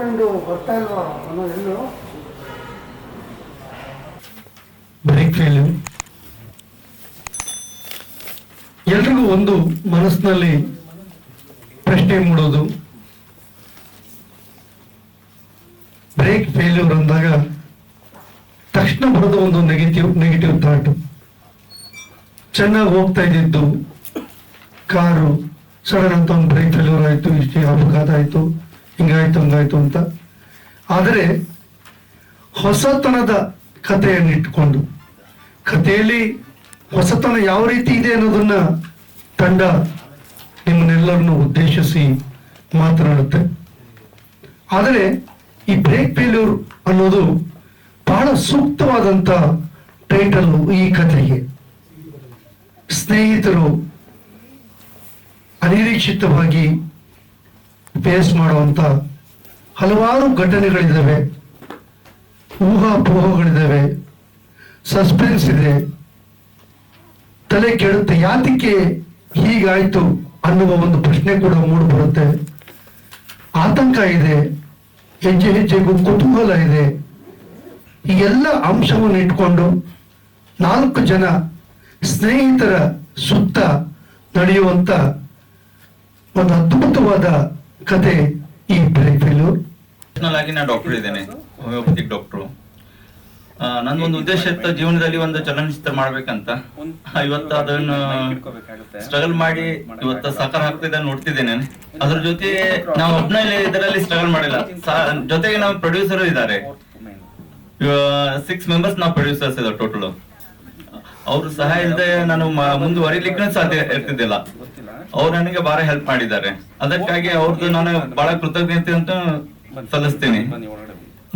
Friend ಬರ್ತಾ ಇಲ್ವಾ? ಅನ್ನೋ ಎಲ್ಲು? ಬ್ರೇಕ್ ಫೇಲು ಎಲ್ರಿಗೂ ಒಂದು ಮನಸ್ಸಿನಲ್ಲಿ ಪ್ರಶ್ನೆ ಮೂಡೋದು. ಬ್ರೇಕ್ ಫೇಲ್ಯೂರ್ ಅಂದಾಗ ತಕ್ಷಣ ಬರೋದು ಒಂದು ನೆಗೆಟಿವ್ ನೆಗೆಟಿವ್ ಥಾಟ್ ಚೆನ್ನಾಗಿ ಹೋಗ್ತಾ ಇದ್ದಿದ್ದು, ಕಾರು ಸಡನ್ ಅಂತ ಒಂದು ಬ್ರೇಕ್ ಫೇಲ್ಯೂರ್ ಆಯಿತು, ಇಷ್ಟೇ ಅಪಘಾತ ಆಯ್ತು. ಹಿಂಗಾಯ್ತು ಹಂಗಾಯ್ತು ಅಂತ. ಆದರೆ ಹೊಸತನದ ಕಥೆಯನ್ನು ಇಟ್ಟುಕೊಂಡು, ಕಥೆಯಲ್ಲಿ ಹೊಸತನ ಯಾವ ರೀತಿ ಇದೆ ಅನ್ನೋದನ್ನ ತಂಡ ನಿಮ್ಮನ್ನೆಲ್ಲರನ್ನು ಉದ್ದೇಶಿಸಿ ಮಾತನಾಡುತ್ತೆ. ಆದರೆ ಈ ಬ್ರೇಕ್ ಫೇಲ್ಯೂರ್ ಅನ್ನೋದು ಬಹಳ ಸೂಕ್ತವಾದಂತ ಟೈಟಲ್ ಈ ಕಥೆಗೆ. ಸ್ನೇಹಿತರು ಅನಿರೀಕ್ಷಿತವಾಗಿ ಫೇಸ್ ಮಾಡುವಂತ ಹಲವಾರು ಘಟನೆಗಳಿದ್ದಾವೆ ಊಹಾಪೋಹಗಳಿದ್ದಾವೆ ಸಸ್ಪೆನ್ಸ್ ಇದೆ. ತಲೆ ಕೆಡುತ್ತೆ. ಯಾತಕ್ಕೆ ಹೀಗಾಯ್ತು ಅನ್ನುವ ಒಂದು ಪ್ರಶ್ನೆ ಕೂಡ ಮೂಡಿಬರುತ್ತೆ ಆತಂಕ ಇದೆ. ಹೆಜ್ಜೆ ಹೆಜ್ಜೆಗೂ ಕುತೂಹಲ ಇದೆ. ಈ ಎಲ್ಲ ಅಂಶವನ್ನು ಇಟ್ಕೊಂಡು ನಾಲ್ಕು ಜನ ಸ್ನೇಹಿತರ ಸುತ್ತ ನಡೆಯುವಂತ ಒಂದು ಅದ್ಭುತವಾದ ಕತೆ ಈ ಪರ್ಸನಲ್ ಆಗಿ ನಾನು ಡಾಕ್ಟರ್ ಇದ್ದೇನೆ ಹೋಮಿಯೋಪತಿಕ್ ಡಾಕ್ಟ್ರು ನನ್ಗೊಂದು ಉದ್ದೇಶ ಇತ್ತು, ಜೀವನದಲ್ಲಿ ಒಂದು ಚಲನಚಿತ್ರ ಮಾಡ್ಬೇಕಂತ. ಇವತ್ತು ಅದನ್ನು ಸ್ಟ್ರಗಲ್ ಮಾಡಿ ಇವತ್ತು ಸಾಕಾರ ಆಗ್ತಿದ್ದ ನೋಡ್ತಿದ್ದೇನೆ ಅದ್ರ ಜೊತೆ ನಾವು ಒಬ್ಬನಲ್ಲಿ ಇದರಲ್ಲಿ ಸ್ಟ್ರಗಲ್ ಮಾಡಿಲ್ಲ. ಜೊತೆಗೆ ನಾವು ಪ್ರೊಡ್ಯೂಸರ್ ಇದ್ದಾರೆ. ಸಿಕ್ಸ್ ಮೆಂಬರ್ಸ್ ನಾವು ಪ್ರೊಡ್ಯೂಸರ್ಸ್ ಇದ್ದಾರೆ ಟೋಟಲ್ ಅವ್ರ ಸಹಾಯ ಇಲ್ಲದೆ ನಾನು ಮುಂದೆ ಮುಂದುವರಿಲಿಕ್ಕೆ ಸಾಧ್ಯ ಇರ್ತಿದ್ದಿಲ್ಲ. ಅವ್ರು ನನಗೆ ಬಹಳ ಹೆಲ್ಪ್ ಮಾಡಿದ್ದಾರೆ. ಅದಕ್ಕಾಗಿ ಅವ್ರದ್ದು ನಾನು ಬಹಳ ಕೃತಜ್ಞತೆ ಅಂತ ಸಲ್ಲಿಸ್ತೀನಿ.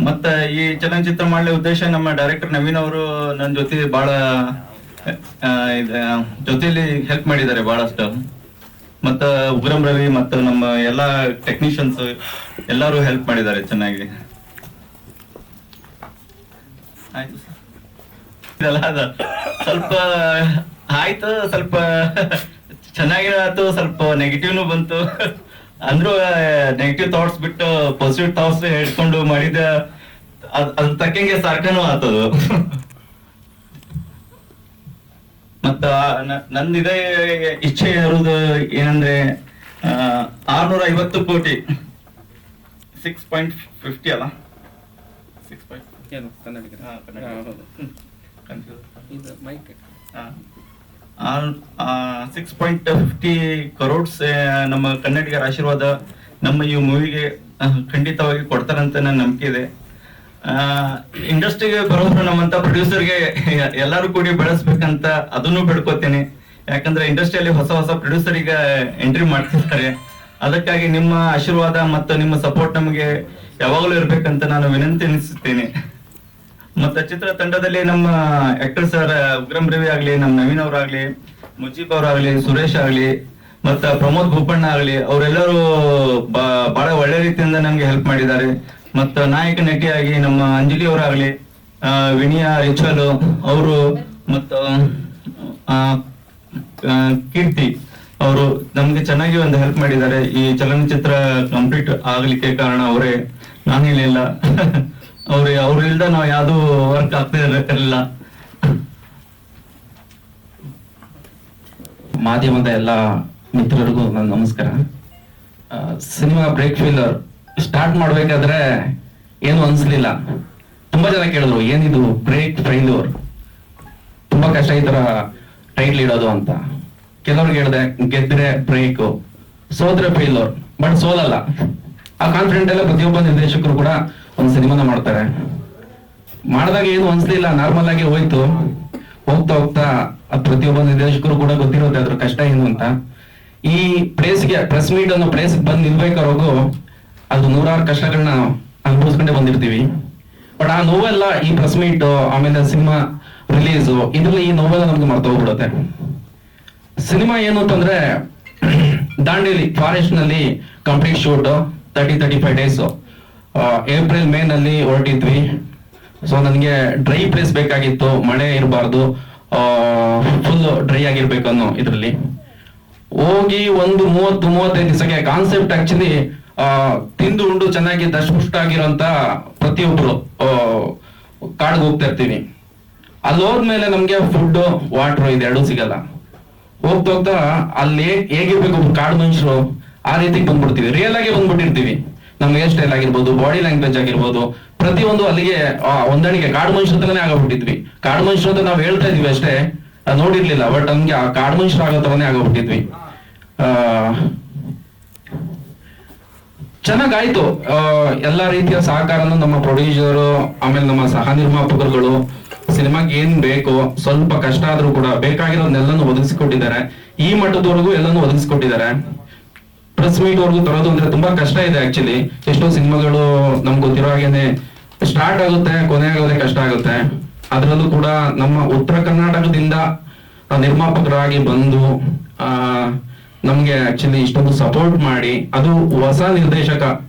ಮತ್ತ ಈ ಚಲನಚಿತ್ರ ಮಾಡಲಿ ಉದ್ದೇಶ ನಮ್ಮ ಡೈರೆಕ್ಟರ್ ನವೀನ್ ಅವರು ನನ್ನ ಜೊತೆ ಬಹಳ ಜೊತೆಲಿ ಹೆಲ್ಪ್ ಮಾಡಿದ್ದಾರೆ ಬಹಳಷ್ಟು ಮತ್ತ ಉಗ್ರಂ ರವಿ ಮತ್ತು ನಮ್ಮ ಎಲ್ಲಾ ಟೆಕ್ನಿಷಿಯನ್ಸ್ ಎಲ್ಲರೂ ಹೆಲ್ಪ್ ಮಾಡಿದ್ದಾರೆ ಚೆನ್ನಾಗಿ. ಆಯ್ತು ಅದ. ಸ್ವಲ್ಪ ಆಯ್ತು ಸ್ವಲ್ಪ ಚೆನ್ನಾಗಿ ಆಯ್ತು ಸ್ವಲ್ಪ ನೆಗೆಟಿವ್ನು ಬಂತು. ಅಂದ್ರು ನೆಗೆಟಿವ್ ಥಾಟ್ಸ್ ಬಿಟ್ಟು ಪಾಸಿಟಿವ್ ಥಾಟ್ಸ್ ಹೇಳ್ಕೊಂಡು ಮಾಡಿದ ಅದ್ ತಕ್ಕಂಗೆ ಸಾರ್ಕನು ಆತದು. ಮತ್ತ ನಂದ ನಂದ್ ಇದೇ ಇಚ್ಛೆ ಇರೋದು ಏನಂದ್ರೆ ಆರ್ನೂರ ಐವತ್ತು ಕೋಟಿ. ಸಿಕ್ಸ್ ಪಾಯಿಂಟ್ ಫಿಫ್ಟಿ ಅಲ್ಲ? ಸಿಕ್ಸ್ ಪಾಯಿಂಟ್ ಕನ್ನಡಿಗರ. ಸಿಕ್ಸ್ ಪಾಯಿಂಟ್ ಫಿಫ್ಟಿ ಕರೋಡ್ಸ್ ನಮ್ಮ ಕನ್ನಡಿಗರ ಆಶೀರ್ವಾದ ನಮ್ಮ ಈ ಮೂವಿಗೆ ಖಂಡಿತವಾಗಿ ಕೊಡ್ತಾರಂತ ನನ್ನ ನಂಬಿಕೆ ಇದೆ. ಇಂಡಸ್ಟ್ರಿಗೆ ಬರೋದ್ರ ನಮ್ಮಂತ ಪ್ರೊಡ್ಯೂಸರ್ಗೆ ಎಲ್ಲರೂ ಕೂಡಿ ಬೆಳೆಸ್ಬೇಕಂತ ಅದನ್ನು ಬೆಳ್ಕೋತೇನೆ ಯಾಕಂದ್ರೆ ಇಂಡಸ್ಟ್ರಿಯಲ್ಲಿ ಹೊಸ ಹೊಸ ಪ್ರೊಡ್ಯೂಸರ್ ಈಗ ಎಂಟ್ರಿ ಮಾಡ್ತಿರ್ತಾರೆ ಅದಕ್ಕಾಗಿ ನಿಮ್ಮ ಆಶೀರ್ವಾದ ಮತ್ತು ನಿಮ್ಮ ಸಪೋರ್ಟ್ ನಮಗೆ ಯಾವಾಗಲೂ ಇರಬೇಕಂತ ನಾನು ವಿನಂತಿಸುತ್ತೇನೆ ಮತ್ತೆ ಚಿತ್ರ ತಂಡದಲ್ಲಿ ನಮ್ಮ ಆಕ್ಟರ್ ಸರ್ ಉಗ್ರಂ ರವಿ ಆಗ್ಲಿ, ನಮ್ಮ ನವೀನ್ ಅವರಾಗ್ಲಿ, ಮುಜೀಬ್ ಅವರಾಗ್ಲಿ, ಸುರೇಶ್ ಆಗ್ಲಿ, ಮತ್ತ ಪ್ರಮೋದ್ ಭೂಪಣ್ಣ ಆಗ್ಲಿ, ಅವರೆಲ್ಲರೂ ಬಹಳ ಒಳ್ಳೆ ರೀತಿಯಿಂದ ನಮ್ಗೆ ಹೆಲ್ಪ್ ಮಾಡಿದ್ದಾರೆ. ಮತ್ತ ನಾಯಕ ನಟಿಯಾಗಿ ನಮ್ಮ ಅಂಜಲಿ ಅವರಾಗ್ಲಿ ವಿನಿಯಾ ರಿಚಲ್ ಅವರು, ಮತ್ತ ಕೀರ್ತಿ ಅವರು ನಮ್ಗೆ ಚೆನ್ನಾಗಿ ಒಂದು ಹೆಲ್ಪ್ ಮಾಡಿದ್ದಾರೆ. ಈ ಚಲನಚಿತ್ರ ಕಂಪ್ಲೀಟ್ ಆಗ್ಲಿಕ್ಕೆ ಕಾರಣ ಅವರೇ. ನಾನು ಹೇಳಿಲ್ಲ. ಅವ್ರೆ ಅವ್ರಿಲ್ದ ನಾವು ಯಾವ್ದು ವರ್ಕ್ ಆಗ್ತಾ ಇರಲಿಲ್ಲ. ಮಾಧ್ಯಮದ ಎಲ್ಲ ಮಿತ್ರರಿಗೂ ನನ್ನ ನಮಸ್ಕಾರ. ಸಿನಿಮಾ ಬ್ರೇಕ್ ಫೀಲರ್ ಸ್ಟಾರ್ಟ್ ಮಾಡ್ಬೇಕಾದ್ರೆ ಏನು ಅನ್ಸ್ಲಿಲ್ಲ. ತುಂಬಾ ಜನ ಕೇಳಿದ್ರು, ಏನಿದು ಬ್ರೇಕ್ ಫೈಲ್ಯೂರ್ ತುಂಬಾ ಕಷ್ಟ ಈ ತರ ಟೈಟ್ಲ್ ಇಡೋದು ಅಂತ. ಕೆಲವ್ರಿಗೆ ಹೇಳಿದೆ, ಗೆದ್ರೆ ಬ್ರೇಕ್ ಸೋದ್ರೆ ಫೇಲ್ಯೂರ್ ಬಟ್ ಸೋಲಲ್ಲ. ಆ ಕಾನ್ಫಿಡೆಂಟ್ ಎಲ್ಲ ಪ್ರತಿಯೊಬ್ಬ ನಿರ್ದೇಶಕರು ಕೂಡ ಒಂದು ಸಿನಿಮಾನ ಮಾಡ್ತಾರೆ. ಮಾಡಿದಾಗ ಏನು ಅನ್ಸ್ಲಿಲ್ಲ ನಾರ್ಮಲ್ ಆಗಿ ಹೋಯ್ತು. ಹೋಗ್ತಾ ಹೋಗ್ತಾ ಪ್ರತಿಯೊಬ್ಬ ನಿರ್ದೇಶಕರು ಕೂಡ ಗೊತ್ತಿರುತ್ತೆ ಅದ್ರ ಕಷ್ಟ ಏನು ಅಂತ. ಈ ಪ್ಲೇಸ್ಗೆ ಪ್ರೆಸ್ ಮೀಟ್ ಅನ್ನೋ ಪ್ಲೇಸ್ ಬಂದ್ ನಿಲ್ಬೇಕಾರೋಗು ಅದು ನೂರಾರು ಕಷ್ಟಗಳನ್ನ ಅನುಭವಿಸ್ಕೊಂಡೇ ಬಂದಿರ್ತೀವಿ. ಬಟ್ ಆ ನೋವೆಲ್ಲ ಈ ಪ್ರೆಸ್ ಮೀಟ್ ಆಮೇಲೆ ಸಿನಿಮಾ ರಿಲೀಸ್ ಇದ್ರಲ್ಲಿ ಈ ನೋವೆಲ್ಲ ನಮ್ಗೆ ಮರ್ತೋಗ್ಬಿಡುತ್ತೆ ಸಿನಿಮಾ ಏನು ಅಂತಂದ್ರೆ, Dandeli ಫಾರೆಸ್ಟ್ನಲ್ಲಿ complete shoot thirty thirty five days April May ನಲ್ಲಿ ಹೊರಟಿದ್ವಿ. ಸೊ ನನಗೆ ಡ್ರೈ ಪ್ಲೇಸ್ ಬೇಕಾಗಿತ್ತು. ಮಳೆ ಇರಬಾರ್ದು. ಫುಲ್ ಡ್ರೈ ಆಗಿರ್ಬೇಕು ಅನ್ನೋ ಇದರಲ್ಲಿ. ಹೋಗಿ ಒಂದು ಮೂವತ್ತು, ಮೂವತ್ತೈದು ದಿವಸಕ್ಕೆ ಕಾನ್ಸೆಪ್ಟ್ ಆಕ್ಚುಲಿ ತಿಂದು ಉಂಡು ಚೆನ್ನಾಗಿ ದಷ್ಟಪುಷ್ಟಾಗಿರೋಂತ ಪ್ರತಿಯೊಬ್ರು ಕಾಡ್ಗೆ ಹೋಗ್ತಾ ಇರ್ತೀವಿ. ಅಲ್ಲಿ ಹೋದ್ಮೇಲೆ ನಮ್ಗೆ ಫುಡ್ ವಾಟರ್ ಇದೆರಡೂ ಸಿಗಲ್ಲ. ಹೋಗ್ತಾ ಹೋಗ್ತಾ ಅಲ್ಲಿ ಹೇಗಿರ್ಬೇಕು ಕಾಡು ಮನುಷ್ಯರು ಆ ರೀತಿ ಬಂದ್ಬಿಡ್ತೀವಿ. ರಿಯಲ್ ಆಗಿ ಬಂದ್ಬಿಟ್ಟಿರ್ತೀವಿ. ನಮ್ಮ ಸ್ಟೈಲ್ ಆಗಿರ್ಬೋದು ಬಾಡಿ ಲ್ಯಾಂಗ್ವೇಜ್ ಆಗಿರ್ಬೋದು, ಪ್ರತಿಯೊಂದು ಅಲ್ಲಿಗೆ ಹೊಂದಾಣಿಕೆ, ಕಾಡು ಮನುಷ್ಯತ್ರನೇ ಆಗೋಗ್ಬಿಟ್ಟಿದ್ವಿ ಕಾಡು ಮನುಷ್ಯರು ಅಂತ ನಾವು ಹೇಳ್ತಾ ಇದೀವಿ ಅಷ್ಟೇ ನೋಡಿರ್ಲಿಲ್ಲ ಬಟ್ ನಮ್ಗೆ ಆ ಕಾಡು ಮನುಷ್ಯರು ಆಗೋ ತರನೇ ಆಗೋಗ್ಬಿಟ್ಟಿದ್ವಿ ಆ, ಚೆನ್ನಾಗಾಯ್ತು. ಎಲ್ಲಾ ರೀತಿಯ ಸಹಕಾರನು ನಮ್ಮ ಪ್ರೊಡ್ಯೂಸರ್ ಆಮೇಲೆ ನಮ್ಮ ಸಹ ನಿರ್ಮಾಪಕರುಗಳು, ಸಿನಿಮಾಗೆ ಏನ್ ಬೇಕೋ, ಸ್ವಲ್ಪ ಕಷ್ಟ ಆದ್ರೂ ಕೂಡ ಬೇಕಾಗಿರೋದನ್ನೆಲ್ಲನೂ ಒದಗಿಸಿಕೊಟ್ಟಿದ್ದಾರೆ. ಈ ಮಟ್ಟದವರೆಗೂ ಎಲ್ಲನೂ ಒದಗಿಸಿಕೊಟ್ಟಿದ್ದಾರೆ. ಪ್ರೆಸ್ ಮೀಟ್ ವರ್ಗು ತರೋದು ಅಂದ್ರೆ ತುಂಬಾ ಕಷ್ಟ ಇದೆ ಆಕ್ಚುಲಿ ಎಷ್ಟೋ ಸಿನಿಮಾಗಳು ನಮ್ಗೆ ಗೊತ್ತಿರೋ ಹಾಗೇನೆ ಸ್ಟಾರ್ಟ್ ಆಗುತ್ತೆ, ಕೊನೆ ಆಗೋದೇ ಕಷ್ಟ ಆಗುತ್ತೆ. ಅದರಲ್ಲೂ ಕೂಡ ನಮ್ಮ ಉತ್ತರ ಕರ್ನಾಟಕದಿಂದ ನಿರ್ಮಾಪಕರಾಗಿ ಬಂದು, ಆ, ನಮ್ಗೆ ಆಕ್ಚುಲಿ ಇಷ್ಟೊಂದು ಸಪೋರ್ಟ್ ಮಾಡಿ, ಅದು ಹೊಸ ನಿರ್ದೇಶಕ.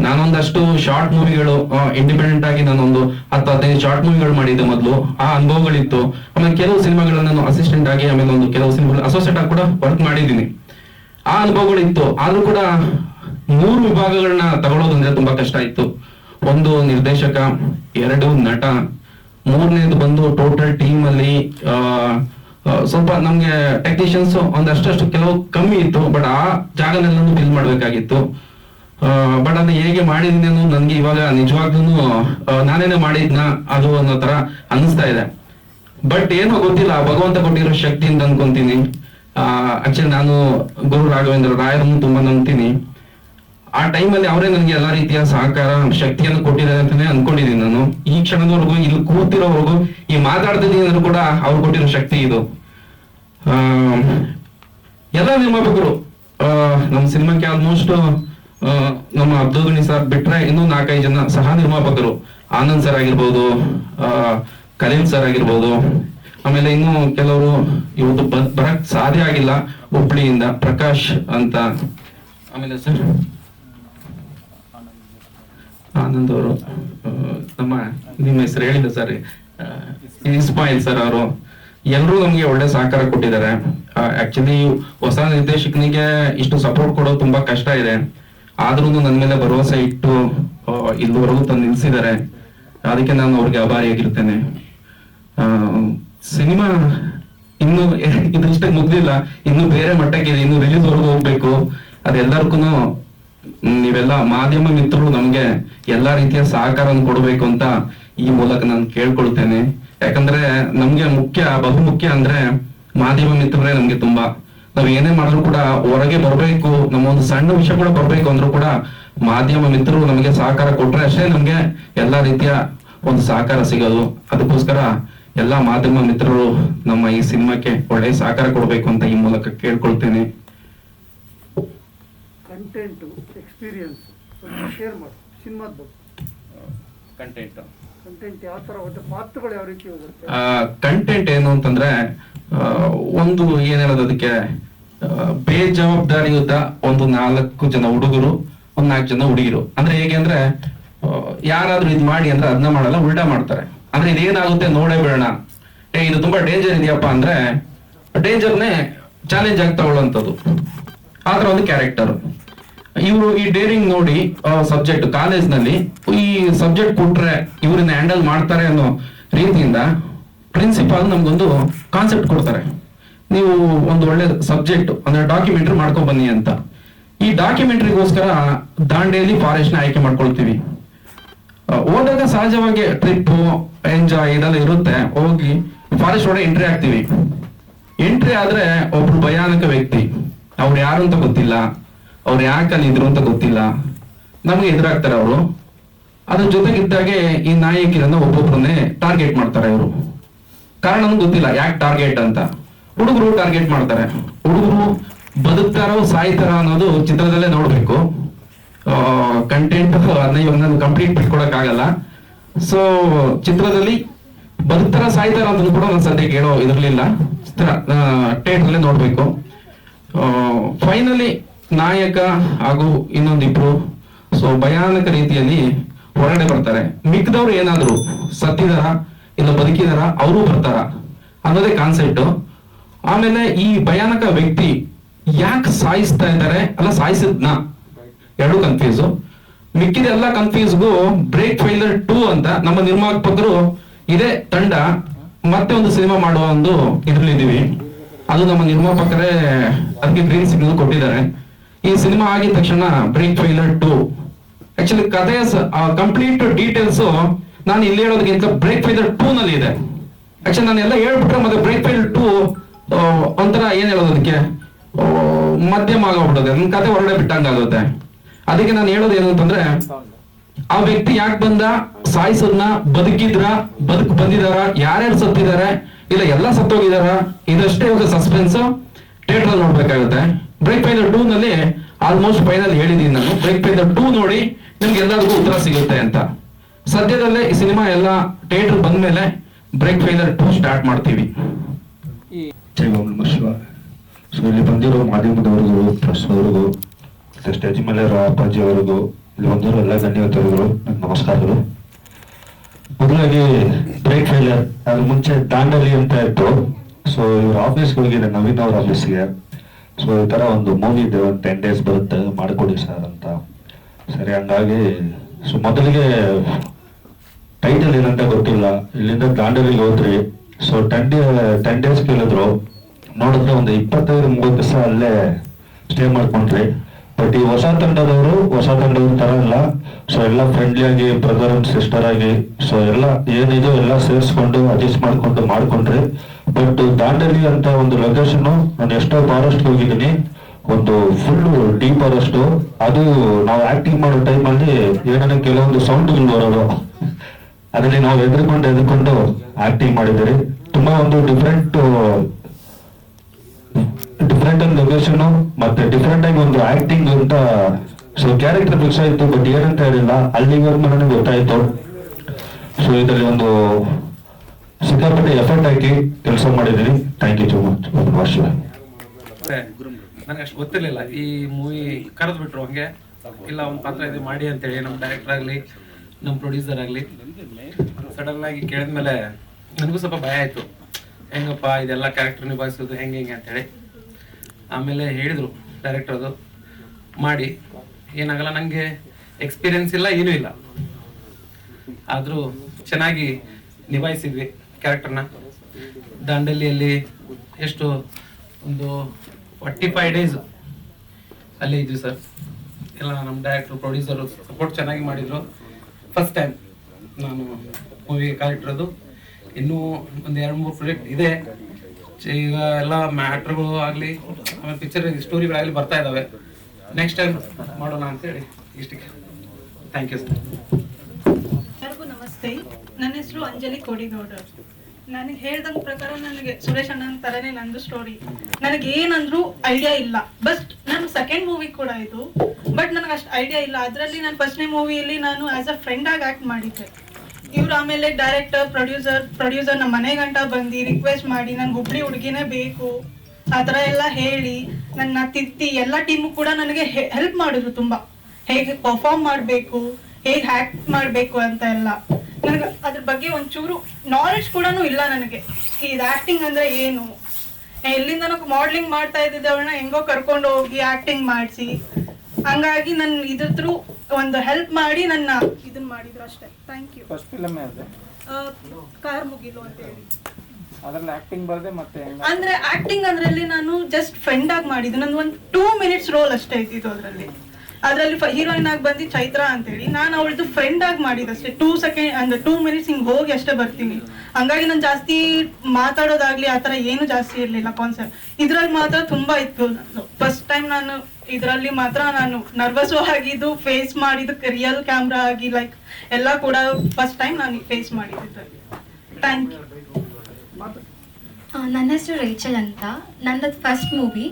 ನಾನೊಂದಷ್ಟು ಶಾರ್ಟ್ ಮೂವಿಗಳು ಇಂಡಿಪೆಂಡೆಂಟ್ ಆಗಿ ನಾನೊಂದು ಹತ್ತು ಹದಿನೈದು ಶಾರ್ಟ್ ಮೂವಿಗಳು ಮಾಡಿದ್ದೆ ಮೊದಲು. ಆ ಅನುಭವಗಳಿತ್ತು. ಆಮೇಲೆ ಕೆಲವು ಸಿನಿಮಾಗಳನ್ನ ನಾನು ಅಸಿಸ್ಟೆಂಟ್ ಆಗಿ, ಆಮೇಲೆ ಒಂದು ಕೆಲವು ಸಿನಿಮಾಗಳು ಅಸೋಸಿಯೇಟ್ ಆಗಿ ಕೂಡ ವರ್ಕ್ ಮಾಡಿದ್ದೀನಿ. ಆ ಅನುಭವಗಳಿತ್ತು ಆದ್ರೂ ಕೂಡ ಮೂರು ವಿಭಾಗಗಳನ್ನ ತಗೊಳ್ಳೋದಂದ್ರೆ ತುಂಬಾ ಕಷ್ಟ ಇತ್ತು. ಒಂದು ನಿರ್ದೇಶಕ, ಎರಡು ನಟ, ಮೂರನೇದು ಬಂದು ಟೋಟಲ್ ಟೀಮ್ ಅಲ್ಲಿ ಸ್ವಲ್ಪ ನಮ್ಗೆ ಟೆಕ್ನಿಷಿಯನ್ಸ್ ಒಂದಷ್ಟು ಕೆಲವು ಕಮ್ಮಿ ಇತ್ತು ಬಟ್ ಆ ಜಾಗನೆಲ್ಲೂ ಫಿಲ್ ಮಾಡ್ಬೇಕಾಗಿತ್ತು. ಬಟ್ ಅದನ್ನ ಹೇಗೆ ಮಾಡಿದೀನಿ ನನ್ಗೆ ಇವಾಗ ನಿಜವಾಗ್ಲೂ ನಾನೇನೆ ಮಾಡಿದ್ನ ಅದು ಅನ್ನೋ ತರ ಅನಿಸ್ತಾ ಇದೆ. ಬಟ್ ಏನೋ ಗೊತ್ತಿಲ್ಲ, ಭಗವಂತ ಕೊಟ್ಟಿರೋ ಶಕ್ತಿಯಿಂದ ಅನ್ಕೊಂತೀನಿ. ಆಕ್ಚುಲಿ ನಾನು ಗುರು ರಾಘವೇಂದ್ರ ರಾಯರನ್ನು ತುಂಬಾ ನಂಬ್ತೀನಿ. ಆ ಟೈಮಲ್ಲಿ ಅವರೇ ನನಗೆ ಎಲ್ಲಾ ರೀತಿಯ ಸಹಕಾರ ಶಕ್ತಿಯನ್ನು ಕೊಟ್ಟಿದ್ದಾರೆ ಅಂತಾನೆ ಅನ್ಕೊಂಡಿದ್ದೀನಿ ನಾನು. ಈ ಕ್ಷಣದವರೆಗೂ ಇಲ್ಲಿ ಕೂತಿರೋವರೆಗೂ ಈ ಮಾತಾಡ್ತಿದ್ದೀನಿ ಅಂದ್ರೂ ಕೂಡ ಅವ್ರು ಕೊಟ್ಟಿರೋ ಶಕ್ತಿ ಇದು. ಎಲ್ಲ ನಿರ್ಮಾಪಕರು ನಮ್ಮ ಸಿನಿಮಾಕ್ಕೆ ಆಲ್ಮೋಸ್ಟ್ ನಮ್ಮ ಅಬ್ದುಲ್ ಸರ್ ಬಿಟ್ರೆ ಇನ್ನೂ ನಾಲ್ಕೈದು ಜನ ಸಹ ನಿರ್ಮಾಪಕರು. ಆನಂದ್ ಸರ್ ಆಗಿರ್ಬೋದು ಆ, ಕಲೀಲ್ ಸರ್ ಆಗಿರ್ಬೋದು ಆಮೇಲೆ ಇನ್ನು ಕೆಲವರು ಇವತ್ತು ಬರಕ್ ಸಾಧ್ಯ ಆಗಿಲ್ಲ ಹುಬ್ಳಿಯಿಂದ ಪ್ರಕಾಶ್ ಅಂತ. ಆಮೇಲೆ ಸರ್, ಆನಂದ್ ಅವರು ನಮ್ಮ, ನಿಮ್ಮ ಹೆಸರು ಹೇಳಿದ ಸರ್ ಇಸ್ಮಾಯಿಲ್ ಸರ್ ಅವರು. ಎಲ್ಲರೂ ನಮ್ಗೆ ಒಳ್ಳೆ ಸಹಕಾರ ಕೊಟ್ಟಿದ್ದಾರೆ. ಆಕ್ಚುಲಿ ಹೊಸ ನಿರ್ದೇಶಕನಿಗೆ ಇಷ್ಟು ಸಪೋರ್ಟ್ ಕೊಡೋದು ತುಂಬಾ ಕಷ್ಟ ಇದೆ. ಆದ್ರೂ ನನ್ನ ಮೇಲೆ ಭರವಸೆ ಇಟ್ಟು ಇಲ್ಲಿವರೆಗೂ ತಂದು ನಿಲ್ಸಿದ್ದಾರೆ. ಅದಕ್ಕೆ ನಾನು ಅವ್ರಿಗೆ ಅಭಾರಿಯಾಗಿರ್ತೇನೆ ಸಿನಿಮಾ ಇನ್ನು ಇದಷ್ಟೇ ಮುಗ್ದಿಲ್ಲ, ಇನ್ನು ಬೇರೆ ಮಟ್ಟಕ್ಕೆ ಇನ್ನು ರಿಲೀಸ್ ಹೊರಗೆ ಹೋಗ್ಬೇಕು. ಅದೆಲ್ಲರಿಗೂ ನೀವೆಲ್ಲ ಮಾಧ್ಯಮ ಮಿತ್ರರು ನಮ್ಗೆ ಎಲ್ಲಾ ರೀತಿಯ ಸಹಕಾರವನ್ನು ಕೊಡಬೇಕು ಅಂತ ಈ ಮೂಲಕ ನಾನು ಕೇಳ್ಕೊಳ್ತೇನೆ. ಯಾಕಂದ್ರೆ ನಮ್ಗೆ ಮುಖ್ಯ, ಬಹುಮುಖ್ಯ ಅಂದ್ರೆ ಮಾಧ್ಯಮ ಮಿತ್ರರೇ ನಮ್ಗೆ ತುಂಬಾ. ನಾವ್ ಏನೇ ಮಾಡಿದ್ರು ಕೂಡ ಹೊರಗೆ ಬರ್ಬೇಕು, ನಮ್ಮ ಒಂದು ಸಣ್ಣ ವಿಷಯ ಕೂಡ ಬರ್ಬೇಕು ಅಂದ್ರೂ ಕೂಡ ಮಾಧ್ಯಮ ಮಿತ್ರರು ನಮಗೆ ಸಹಕಾರ ಕೊಟ್ರೆ ಅಷ್ಟೇ ನಮ್ಗೆ ಎಲ್ಲಾ ರೀತಿಯ ಒಂದು ಸಹಕಾರ ಸಿಗೋದು. ಅದಕ್ಕೋಸ್ಕರ ಎಲ್ಲಾ ಮಾಧ್ಯಮ ಮಿತ್ರರು ನಮ್ಮ ಈ ಸಿನಿಮಾಕ್ಕೆ ಒಳ್ಳೆ ಸಹಕಾರ ಕೊಡಬೇಕು ಅಂತ ಈ ಮೂಲಕ ಕೇಳ್ಕೊಳ್ತೇನೆ. ಕಂಟೆಂಟ್ ಎಕ್ಸ್ಪೀರಿಯನ್ಸ್ ಶೇರ್ ಮಾಡಿ ಸಿನಿಮಾದ ಬಗ್ಗೆ. ಕಂಟೆಂಟ್ ಕಂಟೆಂಟ್ ಯಾವ ತರ ಹೋಗುತ್ತೆ ಪಾತ್ರಗಳು ಯಾವ ರೀತಿ ಹೋಗುತ್ತೆ? ಕಂಟೆಂಟ್ ಏನು ಅಂತಂದ್ರೆ ಒಂದು ಏನ್ ಹೇಳೋದು ಅದಕ್ಕೆ ಬೇಜವಾಬ್ದಾರಿಯುತ ಒಂದು ನಾಲ್ಕು ಜನ ಹುಡುಗರು ಒಂದ್ ನಾಲ್ಕು ಜನ ಹುಡುಗಿರು. ಅಂದ್ರೆ ಹೇಗೆ ಅಂದ್ರೆ ಯಾರಾದ್ರೂ ಇದ್ ಮಾಡಿ ಅಂದ್ರೆ ಅದನ್ನ ಮಾಡಲ್ಲ ಉಲ್ಟಾ ಮಾಡ್ತಾರೆ. ಅಂದ್ರೆ ಇದೇನಾಗುತ್ತೆ ನೋಡೇ ಬಿಡೋಣ ಏ, ಇದು ತುಂಬಾ ಡೇಂಜರ್ ಇದೆಯಪ್ಪ ಅಂದ್ರೆ ಡೇಂಜರ್ನೇ ಚಾಲೆಂಜ್ ಆಗಿ ತಗೊಳ್ಳೋಂಥದ್ದು ಆತರ ಒಂದು ಕ್ಯಾರೆಕ್ಟರ್ ಇವರು ಈ ಡೇರಿಂಗ್ ನೋಡಿ ಸಬ್ಜೆಕ್ಟ್ ಕಾಲೇಜ್ನಲ್ಲಿ ಈ ಸಬ್ಜೆಕ್ಟ್ ಕೊಟ್ರೆ ಇವ್ರನ್ನ ಹ್ಯಾಂಡಲ್ ಮಾಡ್ತಾರೆ ಅನ್ನೋ ರೀತಿಯಿಂದ ಪ್ರಿನ್ಸಿಪಾಲ್ ನಮ್ಗೊಂದು ಕಾನ್ಸೆಪ್ಟ್ ಕೊಡ್ತಾರೆ. ನೀವು ಒಂದು ಒಳ್ಳೆ ಸಬ್ಜೆಕ್ಟ್ ಅಂದ್ರೆ ಡಾಕ್ಯುಮೆಂಟ್ರಿ ಮಾಡ್ಕೊಂಡ್ ಬನ್ನಿ ಅಂತ. ಈ ಡಾಕ್ಯುಮೆಂಟ್ರಿಗೋಸ್ಕರ ದಾಂಡೇಲಿ ಫಾರೆಸ್ಟ್ನ ಆಯ್ಕೆ ಮಾಡ್ಕೊಳ್ತೀವಿ. ಹೋದಾಗ ಸಹಜವಾಗಿ ಟ್ರಿಪ್ ಎಂಜಾಯ್ ಇದೆಲ್ಲ ಇರುತ್ತೆ, ಹೋಗಿ ಫಾರೆಸ್ಟ್ ಒಳಗೆ ಎಂಟ್ರಿ ಆಗ್ತೀವಿ ಎಂಟ್ರಿ ಆದ್ರೆ ಒಬ್ರು ಭಯಾನಕ ವ್ಯಕ್ತಿ. ಅವ್ರು ಯಾರು ಅಂತ ಗೊತ್ತಿಲ್ಲ. ಅವ್ರು ಯಾಕೆ ಅಲ್ಲಿ ಇದ್ರು ಅಂತ ಗೊತ್ತಿಲ್ಲ. ನಮ್ಗೆ ಎದುರಾಗ್ತಾರೆ ಅವರು. ಅದ್ರ ಜೊತೆಗಿದ್ದಾಗೆ ಈ ನಾಯಕಿರನ್ನ ಒಬ್ಬೊಬ್ರನ್ನೇ ಟಾರ್ಗೆಟ್ ಮಾಡ್ತಾರೆ ಇವರು. ಕಾರಣ ಗೊತ್ತಿಲ್ಲ, ಯಾಕೆ ಟಾರ್ಗೆಟ್ ಅಂತ. ಹುಡುಗರು ಟಾರ್ಗೆಟ್ ಮಾಡ್ತಾರೆ. ಹುಡುಗರು ಬದುಕ್ತಾರೋ ಸಾಯ್ತಾರ ಅನ್ನೋದು ಚಿತ್ರದಲ್ಲೇ ನೋಡ್ಬೇಕು. ಕಂಟೆಂಟ್ ಅದನ್ನ ಇವಾಗ ನಾನು ಕಂಪ್ಲೀಟ್ ಬಿಟ್ಕೊಡಕ್ ಆಗಲ್ಲ ಸೊ ಚಿತ್ರದಲ್ಲಿ ಬದುಕ್ತಾರ ಸಾಯ್ತಾರ ಅಂತ ಕೂಡ ನಾನು ಸದ್ಯಕ್ಕೆ ಹೇಳೋ ಇದಿರಲಿಲ್ಲ ಚಿತ್ರ ಥಿಯೇಟರ್ಲೇ ನೋಡ್ಬೇಕು. ಫೈನಲಿ ನಾಯಕ ಹಾಗೂ ಇನ್ನೊಂದಿಬ್ರು ಸೊ ಭಯಾನಕ ರೀತಿಯಲ್ಲಿ ಹೊರಗಡೆ ಬರ್ತಾರೆ. ಮಿಕ್ಕದವ್ರು ಏನಾದ್ರು ಸತ್ತಿದಾರ ಇಲ್ಲ ಬದುಕಿದಾರ, ಅವರು ಬರ್ತಾರ ಅನ್ನೋದೇ ಕಾನ್ಸೆಪ್ಟ್ ಆಮೇಲೆ ಈ ಭಯಾನಕ ವ್ಯಕ್ತಿ ಯಾಕೆ ಸಾಯಿಸ್ತಾ ಇದ್ದಾರೆ? ಅಲ್ಲ, ಸಾಯಿಸಿದ್ನ? ಎರಡು ಕನ್ಫ್ಯೂಸ್ ಮಿಕ್ಕಿದ ಎಲ್ಲ ಕನ್ಫ್ಯೂಸ್ಗೂ ಬ್ರೇಕ್ ಫೈಲರ್ ಟೂ ಅಂತ ನಮ್ಮ ನಿರ್ಮಾಪಕರು ಇದೇ ತಂಡ ಮತ್ತೆ ಒಂದು ಸಿನಿಮಾ ಮಾಡುವ ಒಂದು ಇದ್ರಲ್ಲಿದ್ದೀವಿ. ಅದು ನಮ್ಮ ನಿರ್ಮಾಪಕರೇ ಅದಕ್ಕೆ ಗ್ರೀನ್ ಸಿಗ್ನಲ್ ಕೊಟ್ಟಿದ್ದಾರೆ. ಈ ಸಿನಿಮಾ ಆಗಿದ ತಕ್ಷಣ ಬ್ರೇಕ್ ಫೈಲರ್ ಟೂ ಆಕ್ಚುಲಿ ಕಥೆಯ ಕಂಪ್ಲೀಟ್ ಡೀಟೇಲ್ಸ್ ನಾನು ಇಲ್ಲಿ ಹೇಳೋದಕ್ಕಿಂತ ಬ್ರೇಕ್ ಫೈಲರ್ ಟೂ ನಲ್ಲಿ ಇದೆ. ಆಕ್ಚುಲಿ ನಾನು ಎಲ್ಲ ಹೇಳ್ಬಿಟ್ರೆ ಮತ್ತೆ ಬ್ರೇಕ್ ಫೈಲರ್ ಟೂ ಒಂಥರ ಏನ್ ಹೇಳೋದಕ್ಕೆ ಮಧ್ಯಮ ಆಗೋಗ್ಬಿಡುತ್ತೆ ನನ್ನ ಕತೆ ಹೊರಗಡೆ ಬಿಟ್ಟಂಗಾಗುತ್ತೆ. ಅದಕ್ಕೆ ನಾನು ಹೇಳೋದು ಏನು ಅಂತಂದ್ರೆ ಆ ವ್ಯಕ್ತಿ ಯಾಕೆ ಬಂದ? ಸಾಯಿಸೋದ್ನ ಬದುಕಿದ್ರ? ಬದುಕು ಬಂದಿದಾರ? ಯಾರ್ಯಾರು ಸತ್ತಿದ್ದಾರೆ ಇಲ್ಲ ಎಲ್ಲ ಸತ್ತೋಗಿದಾರ? ಇದಷ್ಟೇ ಇವಾಗ ಸಸ್ಪೆನ್ಸ್ ಥಿಯೇಟರ್ ಅಲ್ಲಿ ನೋಡ್ಬೇಕಾಗುತ್ತೆ. ಬ್ರೇಕ್ ಫೈಲರ್ ಟೂ ನಲ್ಲಿ ಆಲ್ಮೋಸ್ಟ್ ಫೈನಲ್ ಹೇಳಿದೀನಿ ನಾನು. ಬ್ರೇಕ್ ಫೈಲರ್ ಟೂ ನೋಡಿ ನಿಮ್ಗೆ ಎಲ್ಲರಿಗೂ ಉತ್ತರ ಸಿಗುತ್ತೆ ಅಂತ. ಸದ್ಯದಲ್ಲೇ ಈ ಸಿನಿಮಾ ಎಲ್ಲ ಥಿಯೇಟರ್ ಬಂದ್ಮೇಲೆ ಬ್ರೇಕ್ ಫೈಲರ್ ಟೂ ಸ್ಟಾರ್ಟ್ ಮಾಡ್ತೀವಿ. ಸೊ ಇಲ್ಲಿ ಬಂದಿರೋ ಮಾಧ್ಯಮದವರಿಗೂ ಪ್ರೆಸ್ ಅವರಿಗೂ ಸ್ಟೇಜ್ ಮೇಲೆ ಅಪ್ಪಾಜಿ ಅವರಿಗೂ ಇಲ್ಲಿ ಬಂದಿರೋ ಎಲ್ಲ ಗಣ್ಯತರಿಗೂ ನಮಸ್ಕಾರಗಳು. ಮೊದಲಾಗಿ ಬ್ರೇಕ್ ಫೇಲಿಯರ್ ಅದ್ರ ಮುಂಚೆ ದಾಂಡಲಿ ಅಂತ ಇತ್ತು. ಸೊ ಇವ್ರ ಆಫೀಸ್ಗೆ ಹೋಗಿದೆ ನವೀನ್ ಅವ್ರ ಆಫೀಸ್ಗೆ ಸೊ ಈ ತರ ಒಂದು ಮೂವಿ ಇದೆ, ಒಂದು ಟೆನ್ ಡೇಸ್ ಬರುತ್ತೆ, ಮಾಡಿಕೊಡಿ ಸರ್ ಅಂತ. ಸರಿ, ಹಂಗಾಗಿ ಸೊ ಮೊದಲಿಗೆ ಟೈಟಲ್ ಏನಂತ ಗೊತ್ತಿಲ್ಲ. ಇಲ್ಲಿಂದ ದಾಂಡಲಿಗೆ ಹೋದ್ರಿ. So ten day ten days ಕೇಳಿದ್ರು. ನೋಡಿದ್ರೆ ಒಂದು ಇಪ್ಪತ್ತೈದು, ಮೂವತ್ತು ದಿವಸ ಅಲ್ಲೇ ಸ್ಟೇ ಮಾಡ್ಕೊಂಡ್ರಿ. ಬಟ್ ಈ ಹೊಸ ತಂಡದವರು, ಹೊಸ ತಂಡದ ತರ ಇಲ್ಲ ಸೊ ಎಲ್ಲ ಫ್ರೆಂಡ್ಲಿ ಆಗಿ ಬ್ರದರ್ ಅಂಡ್ ಸಿಸ್ಟರ್ ಆಗಿ ಸೊ ಎಲ್ಲ ಏನಿದೆಯೋ ಎಲ್ಲ ಸೇರಿಸ್ಕೊಂಡು ಅಡ್ಜಸ್ಟ್ ಮಾಡ್ಕೊಂಡು, ಮಾಡ್ಕೊಂಡ್ರಿ. ಬಟ್ ದಾಂಡಲಿ ಅಂತ ಒಂದು ಲೊಕೇಶನ್ ನಾನು ಎಷ್ಟೋ ಫಾರೆಸ್ಟ್ ಹೋಗಿದ್ದೀನಿ. ಒಂದು ಫುಲ್ ಡೀಪ್ ಫಾರೆಸ್ಟ್ ಅದು ನಾವು ಆಕ್ಟಿಂಗ್ ಮಾಡೋ ಟೈಮಲ್ಲಿ ಏನನ್ನ ಕೆಲವೊಂದು ಸೌಂಡ್ಗಳು ಬರೋದು. ಅದರಲ್ಲಿ ನಾವು ಎದ್ರುಕೊಂಡು ಎದ್ಕೊಂಡು ಆಕ್ಟಿಂಗ್ ಮಾಡಿದ್ದೀರಿ ತುಂಬಾ ಒಂದು ಡಿಫ್ರೆಂಟ್ ಡಿಫ್ರೆಂಟ್ ಒಂದು ಲೊಕೇಶನ್ ಮತ್ತೆ ಡಿಫ್ರೆಂಟ್ ಆಗಿ ಒಂದು ಆಕ್ಟಿಂಗ್ ಅಂತ ಸೊ ಕ್ಯಾರೆಕ್ಟರ್ ಫಿಕ್ಸ್ ಆಯ್ತು ಬಟ್ ಏನಂತ ಹೇಳಿಲ್ಲ. ಅಲ್ಲಿವರೆಗೂ ನನಗೆ ಗೊತ್ತಾಯ್ತು. ಸೊ ಇದರಲ್ಲಿ ಒಂದು ಸಿಕ್ಕಾಪಟ್ಟೆ ಎಫರ್ಟ್ ಹಾಕಿ ಕೆಲಸ ಮಾಡಿದ್ದೀನಿ. ಥ್ಯಾಂಕ್ ಯು ಸೋ ಮಚ್ ವರ್ಷ. ನನಗೆ ಅಷ್ಟು ಗೊತ್ತಿರಲಿಲ್ಲ. ಈ ಮೂವಿ ಕರೆದು ಬಿಟ್ರು ಹಂಗೆ. ಇಲ್ಲ, ಒಂದು ಪಾತ್ರ ಇದು ಮಾಡಿ ಅಂತೇಳಿ ನಮ್ಮ ಡೈರೆಕ್ಟರ್ ಆಗಲಿ, ನಮ್ಮ ಪ್ರೊಡ್ಯೂಸರ್ ಆಗಲಿ. ಸಡನ್ ಆಗಿ ಕೇಳಿದ್ಮೇಲೆ ನನಗೂ ಸ್ವಲ್ಪ ಭಯ ಆಯಿತು. ಹೆಂಗಪ್ಪ, ಇದೆಲ್ಲ ಕ್ಯಾರೆಕ್ಟರ್ ನಿಭಾಯಿಸೋದು ಹೆಂಗೆ ಹೆಂಗೆ ಅಂತೇಳಿ. ಆಮೇಲೆ ಹೇಳಿದರು ಡೈರೆಕ್ಟರ್ದು ಮಾಡಿ, ಏನಾಗಲ್ಲ ನನಗೆ ಎಕ್ಸ್ಪೀರಿಯನ್ಸ್ ಇಲ್ಲ, ಏನೂ ಇಲ್ಲ. ಆದರೂ ಚೆನ್ನಾಗಿ ನಿಭಾಯಿಸಿದ್ವಿ ಕ್ಯಾರೆಕ್ಟರ್ನ ದಾಂಡೇಲಿಯಲ್ಲಿ ಎಷ್ಟು ಒಂದು ಫಾರ್ಟಿ ಫೈವ್ ಡೇಸ್ ಅಲ್ಲಿ ಇದ್ವಿ ಸರ್ ಎಲ್ಲ ನಮ್ಮ ಡೈರೆಕ್ಟ್ರು ಪ್ರೊಡ್ಯೂಸರು ಸಪೋರ್ಟ್ ಚೆನ್ನಾಗಿ ಮಾಡಿದ್ರು. ಫಸ್ಟ್ ಟೈಮ್ ನಾನು ಮೂವಿ ಕಾಲಿಟ್ಟಿರೋದು ಇನ್ನೂ ಒಂದು ಎರಡು ಮೂರು ಪ್ರಾಜೆಕ್ಟ್ ಇದೆ. ಈಗ ಎಲ್ಲ ಮ್ಯಾಟ್ರ್ಗಳು ಆಗಲಿ ಆಮೇಲೆ ಪಿಕ್ಚರ್ ಸ್ಟೋರಿಗಳಾಗಲಿ ಬರ್ತಾ ಇದ್ದಾವೆ ನೆಕ್ಸ್ಟ್ ಟೈಮ್ ಮಾಡೋಣ ಅಂತೇಳಿ ಇಷ್ಟಕ್ಕೆ. ಥ್ಯಾಂಕ್ ಯು ಸರ್ ನಮಸ್ತೆ. ನನ್ನ ಹೆಸರು ಅಂಜಲಿ ಕೋಡಿಗೌಡ. ನನಗೆ ಹೇಳ್ದಂಗ ಪ್ರಕಾರ ನನಗೆ ಸುರೇಶ್ ಅಣ್ಣನ ತರನೇ ನಂದು ಸ್ಟೋರಿ ನನಗೆ ಏನಂದ್ರು ಐಡಿಯಾ ಇಲ್ಲ. ಬಟ್ ನಾನು ಸೆಕೆಂಡ್ ಮೂವಿ ಕೂಡ ಇದು. ಬಟ್ ನನಗೆ ಅಷ್ಟು ಐಡಿಯಾ ಇಲ್ಲ. ಅದರಲ್ಲಿ ನಾನು ಫಸ್ಟ್ನೇ ಮೂವಿಯಲ್ಲಿ ನಾನು ಆಸ್ ಅ ಫ್ರೆಂಡ್ ಆಗಿ ಆಕ್ಟ್ ಮಾಡಿದ್ದೆ. ಇವ್ರು ಆಮೇಲೆ ಡೈರೆಕ್ಟರ್ ಪ್ರೊಡ್ಯೂಸರ್ ಪ್ರೊಡ್ಯೂಸರ್ ನಮ್ಮ ಮನೆ ಗಂಟ ಬಂದು ರಿಕ್ವೆಸ್ಟ್ ಮಾಡಿ ನನ್ಗೆ ಹುಬ್ಳಿ ಹುಡುಗಿನೇ ಬೇಕು. ಆ ಥರ ಎಲ್ಲ ಹೇಳಿ ನನ್ನ ತಿತ್ತಿ ಎಲ್ಲ ಟೀಮು ಕೂಡ ನನಗೆ ಹೆಲ್ಪ್ ಮಾಡಿದ್ರು ತುಂಬಾ. ಹೇಗೆ ಪರ್ಫಾರ್ಮ್ ಮಾಡಬೇಕು ಹೇಗೆ ಹ್ಯಾಕ್ ಮಾಡಬೇಕು ಅಂತ ಎಲ್ಲ. ನನಗೆ ಅದ್ರ ಬಗ್ಗೆ ಒಂಚೂರು ನಾಲೆಡ್ಜ್ ಕೂಡ ಇಲ್ಲ ನನಗೆ. ಇದು ಆಕ್ಟಿಂಗ್ ಅಂದ್ರೆ ಏನು? ಎಲ್ಲಿಂದ ಮಾಡ್ಲಿಂಗ್ ಮಾಡ್ತಾ ಇದ್ದಿದ್ದೆ ಹೆಂಗೋ ಕರ್ಕೊಂಡು ಹೋಗಿ ಆಕ್ಟಿಂಗ್ ಮಾಡಿಸಿ. ಹಂಗಾಗಿ ನನ್ನ ಇದ್ರ ಒಂದು ಹೆಲ್ಪ್ ಮಾಡಿ ನನ್ನ ಇದನ್ನ ಮಾಡಿದ್ರು ಅಷ್ಟೇ. Thank you first film Kaar Mugilu ಅಂತ ಹೇಳಿ. ಆಕ್ಟಿಂಗ್ ಬರದೆ ಮತ್ತೆ ಅಂದ್ರೆ ಆಕ್ಟಿಂಗ್ ಅದ್ರಲ್ಲಿ ನಾನು ಜಸ್ಟ್ ಫ್ರೆಂಡ್ ಆಗಿ ಮಾಡಿದ್ದು. ನಂದು ಒಂದು ಟೂ ಮಿನಿಟ್ಸ್ ರೋಲ್ ಅಷ್ಟೇ ಇದ್ದಿದ್ದು ಅದರಲ್ಲಿ. ಅದರಲ್ಲಿ ಹೀರೋಯಿನ್ ಆಗಿ ಬಂದು ಚೈತ್ರ ಅಂತೇಳಿ. ನಾನು ಅವಳದು ಫ್ರೆಂಡ್ ಆಗಿ ಮಾಡಿದಷ್ಟೇ. ಟೂ ಸೆಕೆಂಡ್ ಅಂದ್ರೆ ಟೂ ಮಿನಿಟ್ಸ್ ಹಿಂಗ್ ಹೋಗಿ ಅಷ್ಟೇ ಬರ್ತೀನಿ. ಹಂಗಾಗಿ ನಾನು ಜಾಸ್ತಿ ಮಾತಾಡೋದಾಗ್ಲಿ ಆ ಥರ ಏನು ಜಾಸ್ತಿ ಇರಲಿಲ್ಲ ಕಾನ್ಸೆಪ್ಟ್ ಇದ್ರಲ್ಲಿ ಮಾತ್ರ ತುಂಬಾ ಇತ್ತು ಫಸ್ಟ್ ಟೈಮ್ ನಾನು ಇದರಲ್ಲಿ ಮಾತ್ರ ನಾನು ನರ್ವಸ್ ಆಗಿದ್ದು ಫೇಸ್ ಮಾಡಿದ್ದು ರಿಯಲ್ ಕ್ಯಾಮ್ರಾ ಆಗಿ ಲೈಕ್ ಎಲ್ಲ ಕೂಡ ಫಸ್ಟ್ ಟೈಮ್ ನಾನು ಫೇಸ್ ಮಾಡಿದ್ದು ಥ್ಯಾಂಕ್ ಯು ನನ್ನ ಹೆಸರು ರೇಚಲ್ ಅಂತ. ನನ್ನದು ಫಸ್ಟ್ ಮೂವಿ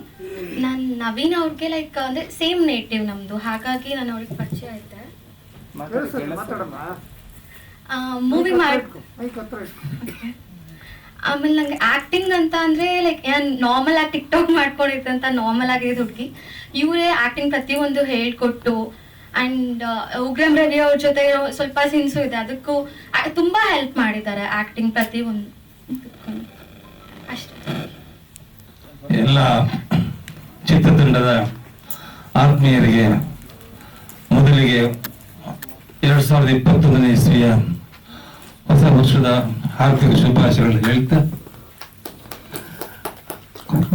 ನಾನು ನವೀನ್ ಅವ್ರಿಗೆ ಲೈಕ್ ಅಂದರೆ ಸೇಮ್ ನೇಟಿವ್ ನಮ್ಮದು ಹಾಗಾಗಿ ನಾನು ಅವ್ರಿಗೆ ಪರಿಚಯ ಆಯ್ತೆ. ಮಾತಾಡಮ್ಮ. ಮೂವಿ ಮಾಡಿ ಆಮೇಲೆ ನಂಗೆ ಆ್ಯಕ್ಟಿಂಗ್ ಅಂತ ಅಂದರೆ ಲೈಕ್ ನಾನು ನಾರ್ಮಲ್ ಆಗಿ ಟಿಕ್ಟಾಕ್ ಟಾಕ್ ಅಂತ ನಾರ್ಮಲ್ ಆಗಿದ್ದು ಹುಡುಗಿ. ಇವರೇ ಆ್ಯಕ್ಟಿಂಗ್ ಪ್ರತಿಯೊಂದು ಹೇಳ್ಕೊಟ್ಟು ಅಂಡ್ ಉಗ್ರಂ ರವಿ ಅವ್ರ ಜೊತೆ ಸ್ವಲ್ಪ ಸೀನ್ಸು ಇದೆ. ಅದಕ್ಕೂ ತುಂಬಾ ತುಂಬ ಹೆಲ್ಪ್ ಮಾಡಿದ್ದಾರೆ ಆ್ಯಕ್ಟಿಂಗ್ ಪ್ರತಿಯೊಂದು ಅಷ್ಟೇ ಎಲ್ಲ ಚಿತ್ರತಂಡದ ಆತ್ಮೀಯರಿಗೆ, ಮೊದಲಿಗೆ ಎರಡ್ ಸಾವಿರದ ಇಪ್ಪತ್ತೊಂದನೇ ಇಸ್ವಿಯ ಹೊಸ ವರ್ಷದ ಆರ್ಥಿಕ ಶುಭಾಶಯಗಳನ್ನು ಹೇಳ್ತಾ,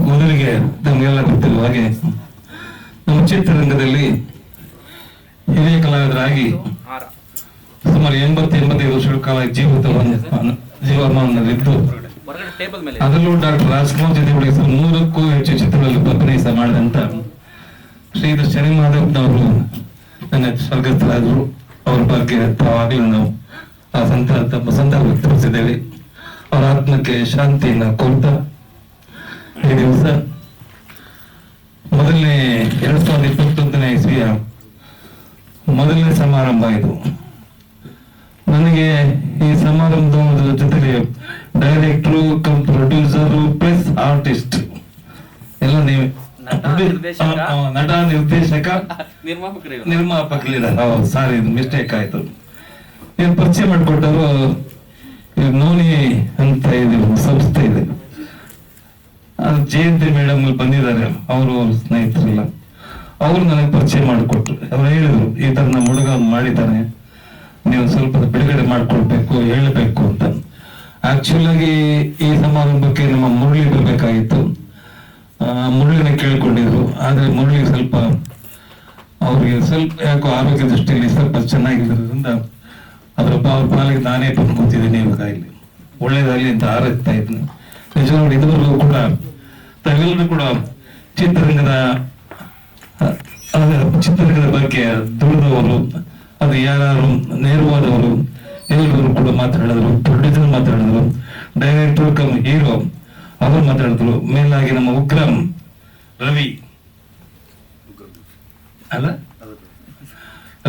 ಮೊದಲಿಗೆ ನಮಗೆಲ್ಲ ಗೊತ್ತಿರುವ ಹಾಗೆ ನಮ್ಮ ಚಿತ್ರರಂಗದಲ್ಲಿ ಹಿರಿಯ ಕಲಾವಿದರಾಗಿ ಸುಮಾರು ಎಂಬತ್ತು ಎಂಬತ್ತೈದು ವರ್ಷಗಳ ಕಾಲ ಜೀವಿತವನ್ನು ಜೀವಮಾನದಲ್ಲಿದ್ದು ಅದರಲ್ಲೂ ಡಾಕ್ಟರ್ ರಾಜ್ಕುಮಾರ್ ಜೊತೆ ಸರ್, ನೂರಕ್ಕೂ ಹೆಚ್ಚು ಚಿತ್ರಗಳಲ್ಲಿ ಅಭಿನಯಿಸ ಮಾಡಿದಂತ ಶ್ರೀಧರ್ ಶನಿ ಮಾಧವ್ನವರು ನನ್ನ ಸ್ವರ್ಗಸ್ಥರಾದರು. ಅವರ ಬಗ್ಗೆ ತಾವಾಗಲೂ ನಾವು ಆ ಸಂತ ಸಂತಾಪ ವ್ಯಕ್ತಪಡಿಸಿದ್ದೇವೆ ಅವರ ಆತ್ಮಕ್ಕೆ ಶಾಂತಿಯನ್ನು ಕೋರ್ತಾ ಈ ದಿವಸ ಮೊದಲನೇ ಎರಡ್ ಸಾವಿರದ ಇಪ್ಪತ್ತೊಂದನೇ ಇಸ್ವಿಯ ಮೊದಲನೇ ಸಮಾರಂಭ ಇದು. ನನಗೆ ಈ ಸಮಾರಂಭದ ಜೊತೆಗೆ director cum producer plus artist ಎಲ್ಲ ನೀವೇ. ನಟ ನಿರ್ದೇಶಕ. ನಿರ್ಮಾಪಕರಿದ್ದಾರೆ. ಹೌದು ಸಾರಿ ಮಿಸ್ಟೇಕ್ ಆಯ್ತು. ಏನ್ ಪರಿಚಯ ಮಾಡಿಕೊಟ್ಟವರು ನೋನಿ ಅಂತ ಇದೆ ಸಂಸ್ಥೆ ಇದೆ. ಜಯಂತಿ ಮೇಡಮ್ ಬಂದಿದ್ದಾರೆ. ಅವರು ಅವ್ರ ಸ್ನೇಹಿತರೆಲ್ಲ. ಅವರು ನನಗೆ ಪರಿಚಯ ಮಾಡಿಕೊಟ್ರು. ಅವ್ರು ಹೇಳಿದ್ರು ಈ ತರ ನಮ್ಮ ಹುಡುಗ ಮಾಡಿದ್ದಾನೆ. ನೀವು ಸ್ವಲ್ಪ ಬಿಡುಗಡೆ ಮಾಡ್ಕೊಳ್ಬೇಕು ಹೇಳಬೇಕು ಅಂತ. ಆಕ್ಚುಲ್ ಆಗಿ ಈ ಸಮಾರಂಭಕ್ಕೆ ನಮ್ಮ ಮುರಳಿ ಬರಬೇಕಾಗಿತ್ತು. ಮುರಳಿನ ಕೇಳಿಕೊಂಡಿದ್ರು. ಆದರೆ ಮುರಳಿ ಸ್ವಲ್ಪ ಅವ್ರಿಗೆ ಸ್ವಲ್ಪ ಯಾಕೋ ಆರೋಗ್ಯ ದೃಷ್ಟಿಯಲ್ಲಿ ಸ್ವಲ್ಪ ಚೆನ್ನಾಗಿರೋದ್ರಿಂದ ಅದ್ರ ಅವ್ರ ಪಾಲಿಗೆ ನಾನೇ ಬಂದು ಕೂತಿದ್ದೀನಿ ಇವಾಗ ಇಲ್ಲಿ. ಒಳ್ಳೇದಾಗ್ಲಿ ಅಂತ ಹಾರೈಸ್ತಾ ಇದ್ದೀನಿ. ನಿಜವಾಗಿ ಇದುವರೆಗೂ ಕೂಡ ತಾವೆಲ್ಲರೂ ಕೂಡ ಚಿತ್ರರಂಗದ ಚಿತ್ರರಂಗದ ಬಗ್ಗೆ ದುಡಿದವರು, ಅದು ಯಾರು ನೇರವಾದವರು ಎಲ್ಲರೂ ಕೂಡ ಮಾತಾಡಿದ್ರು ಪ್ರೊಡ್ಯೂಸರ್ ಮಾತಾಡಿದ್ರು ಡೈರೆಕ್ಟರ್ ಕಮ್ ಹೀರೋ ಅವರು ಮಾತಾಡಿದ್ರು ಮೇಲಾಗಿ ನಮ್ಮ ಉಗ್ರಂ ರವಿ. ಅಲ್ಲ?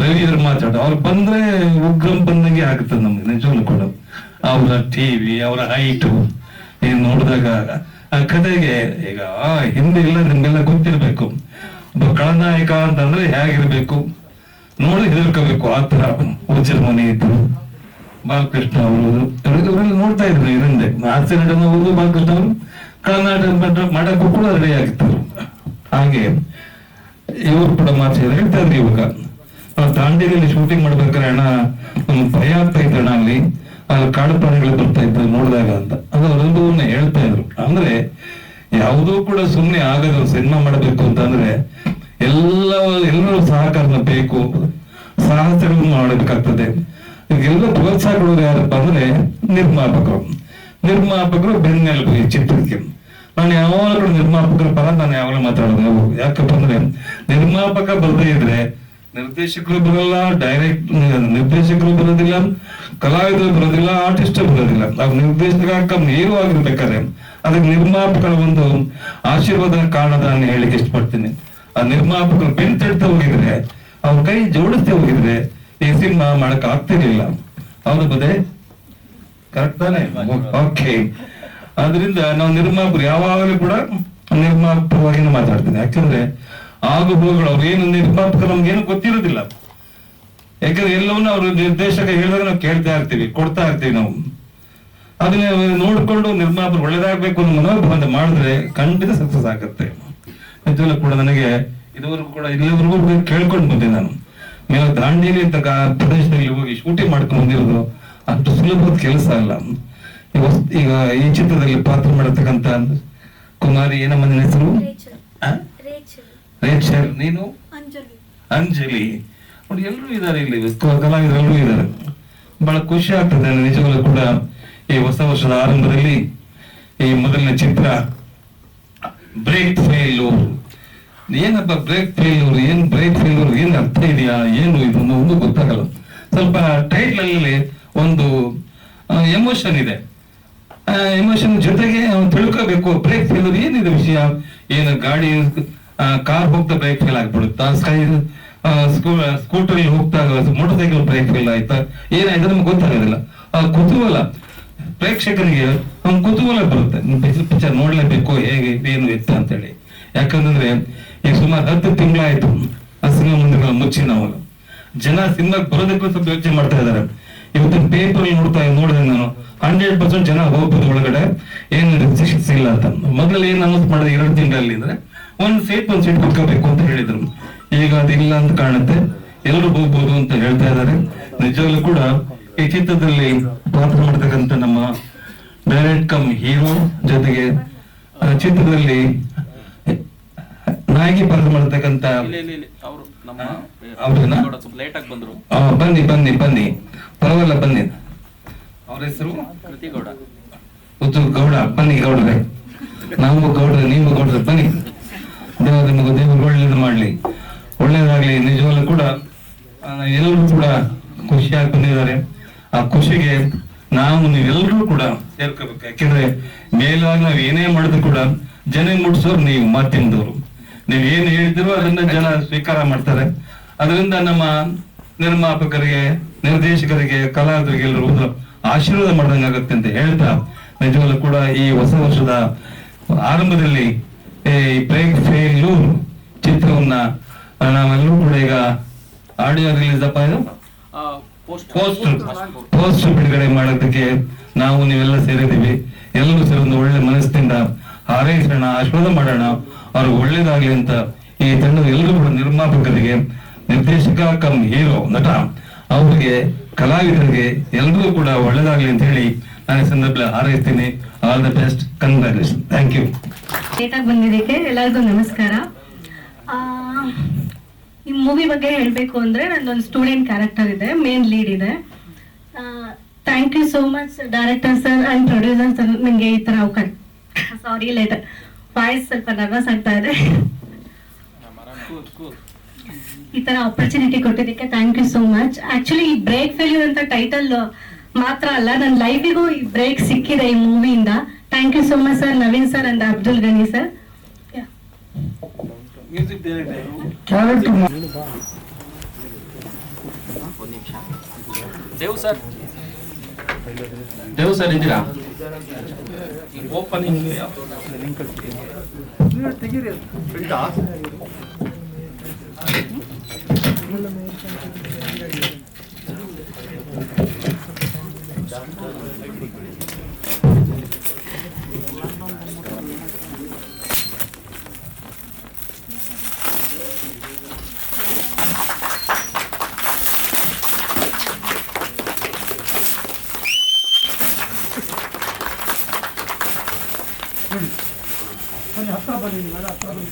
ರವಿ ಅವರು ಮಾತಾಡ ಅವ್ರು ಬಂದ್ರೆ ಉಗ್ರಂ ಬಂದಂಗೆ ಆಗುತ್ತೆ ನಮ್ಗೆ, ನಿಜವಾಗ್ಲೂ ಕೂಡ. ಅವರ ಟಿವಿ ಅವರ ಹೈಟು ಏನ್ ನೋಡಿದಾಗ ಆ ಕಥೆಗೆ ಈಗ ಹಿಂದೆ ಇಲ್ಲ, ನಿಮ್ಗೆಲ್ಲ ಗೊತ್ತಿರ್ಬೇಕು. ಒಬ್ಬ ಕಳನಾಯಕ ಅಂತಂದ್ರೆ ಹೇಗಿರ್ಬೇಕು? ನೋಡಿ ಹೆದರ್ಕೋಬೇಕು, ಆ ತರ ಉಜ್ಜಲ್ ಮನೆ ಇದ್ರು. ಬಾಲಕೃಷ್ಣ ಅವರು. ನೋಡ್ತಾ ಇದ್ರು ಇದರಿಂದ ಹಾಸ್ಯ ನಟನ ಅವರು ಬಾಲಕೃಷ್ಣ ಅವರು. ಕರ್ನಾಟಕ ಮಾಡಕ್ಕೂ ಕೂಡ ರೆಡಿ ಆಗಿತ್ತು ಹಾಗೆ ಇವರು ಕೂಡ ಮಾತು ಹೇಳ್ತಾ ಇದ್ರು ಇವಾಗ. ನಾವು ಶೂಟಿಂಗ್ ಮಾಡ್ಬೇಕಾದ್ರೆ ಅಣ್ಣ ಒಂದು ಭಯ ಆಗ್ತಾ ಇತ್ತು ಅಣ್ಣ ಅಲ್ಲಿ. ಅಲ್ಲಿ ಕಾಡು ಪ್ರಾಣಿಗಳು ಬರ್ತಾ ಇದ್ರು ನೋಡಿದಾಗ ಅಂತ. ಅದು ಅವ್ರ ಹೇಳ್ತಾ ಇದ್ರು. ಅಂದ್ರೆ ಯಾವುದೂ ಕೂಡ ಸುಮ್ಮನೆ ಆಗದು ಸಿನಿಮಾ ಮಾಡಬೇಕು ಅಂತಂದ್ರೆ ಎಲ್ಲ, ಎಲ್ಲರೂ ಸಹಕಾರನ ಬೇಕು. ಸಾಹಸಗಳನ್ನು ಮಾಡಬೇಕಾಗ್ತದೆ. ಇದೆಲ್ಲ ಪ್ರೋತ್ಸಾಹ ಕೊಡೋದು ಯಾರಪ್ಪ ಅಂದ್ರೆ ನಿರ್ಮಾಪಕರು. ನಿರ್ಮಾಪಕರು ಬೆನ್ನೆಲುಬು ಈ ಚಿತ್ರಕ್ಕೆ. ನಾನು ಯಾವಾಗಲೂ ನಿರ್ಮಾಪಕರ ಪರ ನಾನು ಯಾವಾಗಲೂ ಮಾತಾಡೋದು ನಾವು ಯಾಕಪ್ಪ ಅಂದ್ರೆ ನಿರ್ಮಾಪಕ ಬರದೇ ಇದ್ರೆ ನಿರ್ದೇಶಕರು ಬರಲ್ಲ ಡೈರೆಕ್ಟ್ ನಿರ್ದೇಶಕರು ಬರೋದಿಲ್ಲ, ಕಲಾವಿದರು ಬರೋದಿಲ್ಲ ಆರ್ಟಿಸ್ಟ್ ಬರೋದಿಲ್ಲ. ಅವ್ರ ನಿರ್ದೇಶಕ ಹೀರೋ ಆಗಿರ್ಬೇಕಾದ್ರೆ ಅದಕ್ಕೆ ನಿರ್ಮಾಪಕರ ಒಂದು ಆಶೀರ್ವಾದ ಕಾರಣದ ನಾನು ಹೇಳಿಕ್ಕೆ ಇಷ್ಟಪಡ್ತೀನಿ. ಆ ನಿರ್ಮಾಪಕರು ಬೆಂತೆಡ್ತಾ ಹೋಗಿದ್ರೆ, ಅವ್ರ ಕೈ ಜೋಡಿಸ್ತಾ ಹೋಗಿದ್ರೆ ಈ ಸಿನಿಮಾ ಮಾಡಕ್ ಆಗ್ತಿರ್ಲಿಲ್ಲ. ಹೌದು ಬದೇ ಕರೆಕ್ಟ್ ಓಕೆ ಅದರಿಂದ ನಾವು ನಿರ್ಮಾಪರು ಯಾವಾಗಲೂ ಕೂಡ ನಿರ್ಮಾಪಕವಾಗಿ ಮಾತಾಡ್ತೀನಿ. ಯಾಕಂದ್ರೆ ಆಗು ಹೋಗುಗಳು ಅವ್ರು ಏನು ನಿರ್ಮಾಪಕರು ನಮ್ಗೆ ಏನು ಗೊತ್ತಿರೋದಿಲ್ಲ. ಯಾಕಂದ್ರೆ ಎಲ್ಲವನ್ನೂ ಅವರು ನಿರ್ದೇಶಕ ಹೇಳಿದಾಗ ನಾವು ಕೇಳ್ತಾ ಇರ್ತೀವಿ, ಕೊಡ್ತಾ ಇರ್ತೀವಿ ನಾವು. ಅದನ್ನ ನೋಡ್ಕೊಂಡು ನಿರ್ಮಾಪರು ಒಳ್ಳೇದಾಗ್ಬೇಕು ಅನ್ನೋ ಮನೋಭಾವ ಮಾಡಿದ್ರೆ ಖಂಡಿತ ಸಕ್ಸಸ್ ಆಗುತ್ತೆ. ನಿಜವಲ್ಲೂ ಕೂಡ ನನಗೆ ಇದುವರೆಗೂ ಕೂಡ ಇಲ್ಲಿವರೆಗೂ ಕೂಡ ಕೇಳ್ಕೊಂಡು ಬಂದೆ ನಾನು. ಮೇಲೆ ದಾಂಡೇಲಿ ಅಂತ ಪ್ರದೇಶದಲ್ಲಿ ಹೋಗಿ ಶೂಟಿಂಗ್ ಮಾಡ್ಕೊಂಡು ಬಂದಿರೋದು ಅಷ್ಟು ಸುಲಭದ ಕೆಲಸ ಅಲ್ಲ. ಈಗ ಈ ಚಿತ್ರದಲ್ಲಿ ಪಾತ್ರ ಮಾಡತಕ್ಕಂತ ಕುಮಾರಿ ಏನಮ್ಮ ನಿನ್ನ ಹೆಸರು? ರೇಚಲ್. ನೀನು? ಅಂಜಲಿ. ನೋಡಿ ಎಲ್ಲರೂ ಇದ್ದಾರೆ ಇಲ್ಲಿ. ಕ- ಕಲಾವಿದರು ಎಲ್ಲರೂ ಇದ್ದಾರೆ. ಬಹಳ ಖುಷಿ ಆಗ್ತದೆ ನಿಜವಾಗ್ಲೂ ಕೂಡ ಈ ಹೊಸ ವರ್ಷದ ಆರಂಭದಲ್ಲಿ ಈ ಮೊದಲನೇ ಚಿತ್ರ ಬ್ರೇಕ್ ಫೇಲ್ಯೂರ್ ಏನಪ್ಪ ಬ್ರೇಕ್ ಫೇಲ್ಯೂರ್ ಏನ್ ಬ್ರೇಕ್ ಫೇಲ್ಯೂರ್ ಏನ್ ಅರ್ಥ ಇದೆಯಾ? ಏನು ಇದು ಒಂದು ಗೊತ್ತಾಗಲ್ಲ. ಸ್ವಲ್ಪ ಟೈಟ್ಲ್ ಅಲ್ಲಿ ಒಂದು ಎಮೋಷನ್ ಇದೆ. ಎಮೋಷನ್ ಜೊತೆಗೆ ತಿಳ್ಕೋಬೇಕು. ಬ್ರೇಕ್ ಫೇಲ್ಯೂರ್ ಏನಿದೆ ವಿಷಯ? ಏನು ಗಾಡಿ ಕಾರ್ ಹೋಗ್ತಾ ಬ್ರೇಕ್ ಫೇಲ್ ಆಗ್ಬಿಡುತ್ತಾ? ಸ್ಕೈ ಸ್ಕೂಟರ್ ಹೋಗ್ತಾ ಮೋಟರ್ ಸೈಕಲ್ ಬ್ರೇಕ್ ಫೇಲ್ ಆಯ್ತಾ? ಏನಾಯ್ತು ನಮ್ಗೆ ಗೊತ್ತಾಗೋದಿಲ್ಲ. ಕುತೂಹಲ. ಪ್ರೇಕ್ಷಕರಿಗೆ ಒಂದು ಕುತೂಹಲ ಬರುತ್ತೆ. ಪಿಕ್ಚರ್ ನೋಡ್ಲೇಬೇಕು, ಹೇಗೆ, ಏನು ಎತ್ತ ಅಂತೇಳಿ. ಯಾಕಂತಂದ್ರೆ ಈಗ ಸುಮಾರು ಹತ್ತು ತಿಂಗಳಾಯ್ತು. ಆ ಸಿನಿಮಾ ಮುಂದೆ ಮುಚ್ಚಿ ನಾವು ಜನ ಸಿನಿಮಾಗೆ ಬರೋದಕ್ಕೂ ಸ್ವಲ್ಪ ಯೋಚನೆ ಮಾಡ್ತಾ ಇದ್ದಾರೆ. ಇವತ್ತು ಪೇಪರ್ ನೋಡ್ತಾ ನೋಡಿದೆ ನಾನು ಹಂಡ್ರೆಡ್ ಪರ್ಸೆಂಟ್ ಜನ ಹೋಗ್ಬೋದು ಒಳಗಡೆ. ಏನು ರಿಸ್ಟ್ರಿಕ್ಷನ್ಸ್ ಇಲ್ಲ ಅಂತ. ಮೊದಲಲ್ಲಿ ಏನ್ ಅನೌನ್ಸ್ ಮಾಡಿದೆ ಎರಡು ತಿಂಗಳಲ್ಲಿ ಅಂದ್ರೆ ಒಂದು ಸೀಟ್ ಒಂದು ಸೀಟ್ ಕುತ್ಕೋಬೇಕು ಅಂತ ಹೇಳಿದ್ರು. ಈಗ ಅದಿಲ್ಲ ಅಂತ ಕಾಣುತ್ತೆ. ಎಲ್ಲರೂ ಹೋಗ್ಬೋದು ಅಂತ ಹೇಳ್ತಾ ಇದ್ದಾರೆ. ನಿಜವಾಗ್ಲೂ ಕೂಡ ಈ ಚಿತ್ರದಲ್ಲಿ ಪಾತ್ರ ಮಾಡ್ತಕ್ಕಂಥ ನಮ್ಮ ಡೈರೆಕ್ಟ್ ಕಮ್ ಹೀರೋ ಜೊತೆಗೆ ಚಿತ್ರದಲ್ಲಿ ನಾಯಕಿ ಪಾತ್ರ ಮಾಡತಕ್ಕಂತ ಅವರು ನಮ್ಮ ಅವ್ರನ್ನ? ಸ್ವಲ್ಪ ಲೇಟ್ ಆಗಿ ಬಂದ್ರು. ಆ, ಬನ್ನಿ ಬನ್ನಿ ಬನ್ನಿ. ಪರವಾಗಿಲ್ಲ ಬನ್ನಿ. ಅವ್ರ ಹೆಸರು? ಉದ್ದು ಗೌಡ ಬನ್ನಿ ಗೌಡ್ರೆ. ನಾವು ಗೌಡ್ರೆ ನೀವು ಗೌಡ್ರೆ ಬನ್ನಿ. ದೇವ ನಿಮಗೆ ದೇವರು ಒಳ್ಳೇದು ಮಾಡ್ಲಿ. ಒಳ್ಳೇದಾಗ್ಲಿ ನಿಜವಾಗ್ಲೂ ಕೂಡ ಎಲ್ಲರೂ ಕೂಡ ಖುಷಿಯಾಗಿ ಬಂದಿದ್ದಾರೆ ಆ ಖುಷಿಗೆ ನಾವು ನೀವೆಲ್ಲರೂ ಕೂಡ ಸೇರ್ಕೋಬೇಕು. ಯಾಕೆಂದ್ರೆ ಮೇಲಾಗಿ ನಾವು ಏನೇ ಮಾಡಿದ್ರು ಕೂಡ ಜನ ಮುಟ್ಸೋರು ನೀವು ಮಾಧ್ಯಮದವರು ನೀವು ಏನ್ ಹೇಳ್ತಿರೋ ಅದನ್ನ ಜನ ಸ್ವೀಕಾರ ಮಾಡ್ತಾರೆ. ಅದರಿಂದ ನಮ್ಮ ನಿರ್ಮಾಪಕರಿಗೆ ನಿರ್ದೇಶಕರಿಗೆ ಕಲಾವಿದರಿಗೆ ಎಲ್ಲರೂ ಆಶೀರ್ವಾದ ಮಾಡ್ದಂಗಾಗತ್ತೆ ಅಂತ ಹೇಳ್ತಾ ನಿಜವಾಗ್ಲೂ ಕೂಡ ಈ ಹೊಸ ವರ್ಷದ ಆರಂಭದಲ್ಲಿ ಈ ಬ್ರೇಕ್ ಫೇಲ್ಯೂರ್ ಚಿತ್ರವನ್ನ ನಾವೆಲ್ಲರೂ ಕೂಡ ಈಗ ಆಡಿಯೋ ರಿಲೀಸ್ ಅಪ್ಪ ಇದು? ಪೋಸ್ಟ್ ಪೋಸ್ಟರ್ ಪೋಸ್ಟ್ ಬಿಡುಗಡೆ ಮಾಡೋದಕ್ಕೆ ನಾವು ನೀವೆಲ್ಲ ಸೇರಿದ್ದೀವಿ. ಎಲ್ಲರೂ ಸೇರಿ ಒಂದು ಒಳ್ಳೆ ಮನಸ್ಸಿನಿಂದ ಹಾರೈಸೋಣ ಆಶೀರ್ವಾದ ಮಾಡೋಣ. ಅವ್ರಿಗೆ ಒಳ್ಳೇದಾಗ್ಲಿ ಅಂತ ಈ ತಂಡದ ಎಲ್ಲರೂ ಕೂಡ ನಿರ್ಮಾಪಕರಿಗೆ ನಿರ್ದೇಶಕ ಕಮ್ ಹೀರೋ ನಟ ಅವರಿಗೆ ಕಲಾವಿದರಿಗೆ ಎಲ್ಲರೂ ಕೂಡ ಒಳ್ಳೇದಾಗ್ಲಿ ಅಂತ ಹೇಳಿ ನಾನು ಈ ಸಂದರ್ಭದಲ್ಲಿ ಹಾರೈಸ್ತೀನಿ. All the best congratulation thank you ಲೇಟಾಗಿ ಬಂದಿದ್ದಕ್ಕೆ ಎಲ್ಲರಿಗೂ ನಮಸ್ಕಾರ. ಈ ಮೂವಿ ಬಗ್ಗೆ ಹೇಳಬೇಕು ಅಂದ್ರೆ ನಂದೊಂದು ಸ್ಟೂಡೆಂಟ್ ಕ್ಯಾರೆಕ್ಟರ್ ಇದೆ ಮೇನ್ ಲೀಡ್ ಇದೆ. Thank you so much director sir and producer sir ನನಗೆ ಈ ಥರ ಸಾರಿ ಲೇಟ್ ವಾಯ್ಸ್ ಸ್ವಲ್ಪ ನರ್ವಸ್ ಆಗ್ತಾ ಇದೆ. ಈ ತರ ಆಪರ್ಚುನಿಟಿ ಕೊಟ್ಟಿದ್ದಕ್ಕೆ thank you so much actually ಈ ಬ್ರೇಕ್ ಫೇಲ್ಯೂರ್ ಅಂತ ಟೈಟಲ್ ಮಾತ್ರ ಅಲ್ಲ ನನ್ನ ಲೈಫಿಗೂ ಈ ಬ್ರೇಕ್ ಸಿಕ್ಕಿದೆ ಈ ಮೂವಿಯಿಂದ thank you so much sir Naveen sir and Abdul Gani sir music director character Dev sir Dev sir ಇದ್ದೀರಾ ಓಪನಿಂಗ್ ನೀವು ತೆಗೀರಿ ಅದು. ಬನ್ನಿ ಹತ್ರ ಬನ್ನಿ